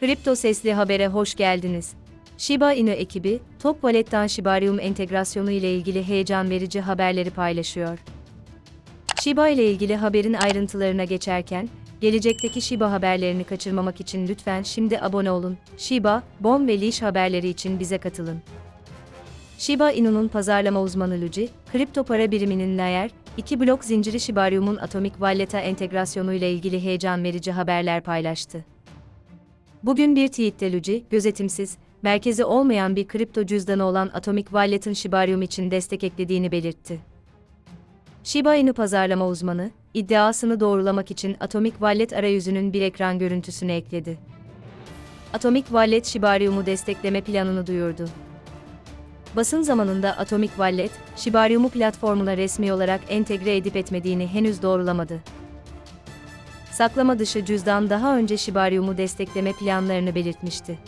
Kripto Sesli Haber'e hoş geldiniz. Shiba Inu ekibi, Top Wallet'tan Shibarium entegrasyonu ile ilgili heyecan verici haberleri paylaşıyor. Shiba ile ilgili haberin ayrıntılarına geçerken, gelecekteki Shiba haberlerini kaçırmamak için lütfen şimdi abone olun. Shiba, Bon ve Leash haberleri için bize katılın. Shiba Inu'nun pazarlama uzmanı Luigi, kripto para biriminin Layer, 2 blok zinciri Shibarium'un Atomic Wallet'a entegrasyonu ile ilgili heyecan verici haberler paylaştı. Bugün bir tweette gözetimsiz, merkezi olmayan bir kripto cüzdanı olan Atomic Wallet'ın Shibarium için destek eklediğini belirtti. Shiba Inu pazarlama uzmanı, iddiasını doğrulamak için Atomic Wallet arayüzünün bir ekran görüntüsünü ekledi. Atomic Wallet Shibarium'u destekleme planını duyurdu. Basın zamanında Atomic Wallet, Shibarium'u platformuna resmi olarak entegre edip etmediğini henüz doğrulamadı. Saklama dışı cüzdan daha önce Shibarium'u destekleme planlarını belirtmişti.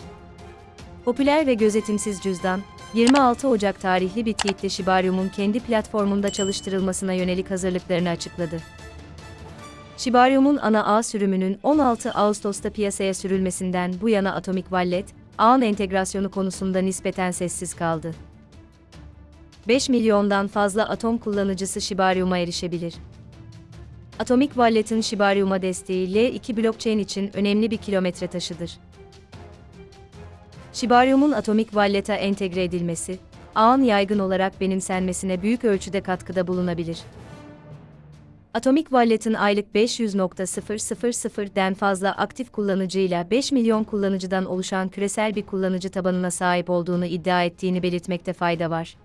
Popüler ve gözetimsiz cüzdan, 26 Ocak tarihli bir tweetle Shibarium'un kendi platformunda çalıştırılmasına yönelik hazırlıklarını açıkladı. Shibarium'un ana ağ sürümünün 16 Ağustos'ta piyasaya sürülmesinden bu yana Atomic Wallet, ağın entegrasyonu konusunda nispeten sessiz kaldı. 5 milyondan fazla atom kullanıcısı Shibarium'a erişebilir. Atomic Wallet'in Shibarium'a desteği L2 blockchain için önemli bir kilometre taşıdır. Shibarium'un Atomic Wallet'a entegre edilmesi, ağın yaygın olarak benimsenmesine büyük ölçüde katkıda bulunabilir. Atomic Wallet'in aylık 500.000'den fazla aktif kullanıcıyla 5 milyon kullanıcıdan oluşan küresel bir kullanıcı tabanına sahip olduğunu iddia ettiğini belirtmekte fayda var.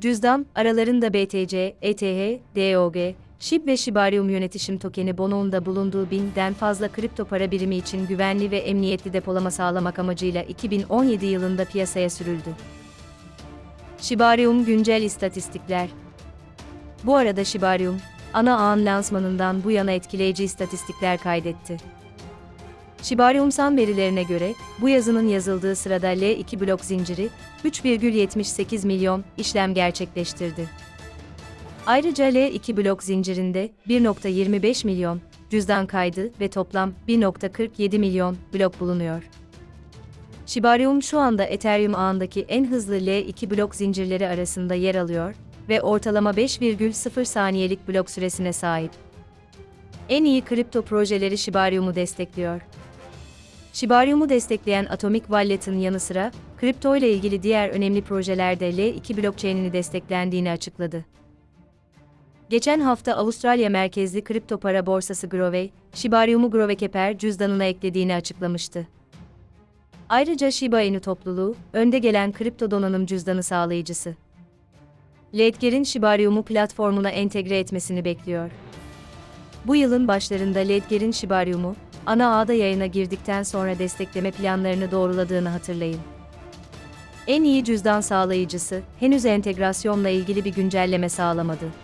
Cüzdan, aralarında BTC, ETH, DOG, SHIB ve Shibarium yönetişim tokeni Bono'nda bulunduğu binden fazla kripto para birimi için güvenli ve emniyetli depolama sağlamak amacıyla 2017 yılında piyasaya sürüldü. Shibarium güncel istatistikler Bu arada Shibarium, ana ağın lansmanından bu yana etkileyici istatistikler kaydetti. Shibarium'san verilerine göre, bu yazının yazıldığı sırada L2 blok zinciri, 3,78 milyon işlem gerçekleştirdi. Ayrıca L2 blok zincirinde 1.25 milyon cüzdan kaydı ve toplam 1.47 milyon blok bulunuyor. Shibarium şu anda Ethereum ağındaki en hızlı L2 blok zincirleri arasında yer alıyor ve ortalama 5,0 saniyelik blok süresine sahip. En iyi kripto projeleri Shibarium'u destekliyor. Shibarium'u destekleyen Atomic Wallet'ın yanı sıra, kripto ile ilgili diğer önemli projelerde L2 blockchain'ini desteklendiğini açıkladı. Geçen hafta Avustralya merkezli kripto para borsası Grovey, Shibarium'u Grovekeper cüzdanına eklediğini açıklamıştı. Ayrıca Shiba Inu topluluğu, önde gelen kripto donanım cüzdanı sağlayıcısı. Ledger'in Shibarium'u platformuna entegre etmesini bekliyor. Bu yılın başlarında Ledger'in Shibarium'u, ana ağda yayına girdikten sonra destekleme planlarını doğruladığını hatırlayın. En iyi cüzdan sağlayıcısı, henüz entegrasyonla ilgili bir güncelleme sağlamadı.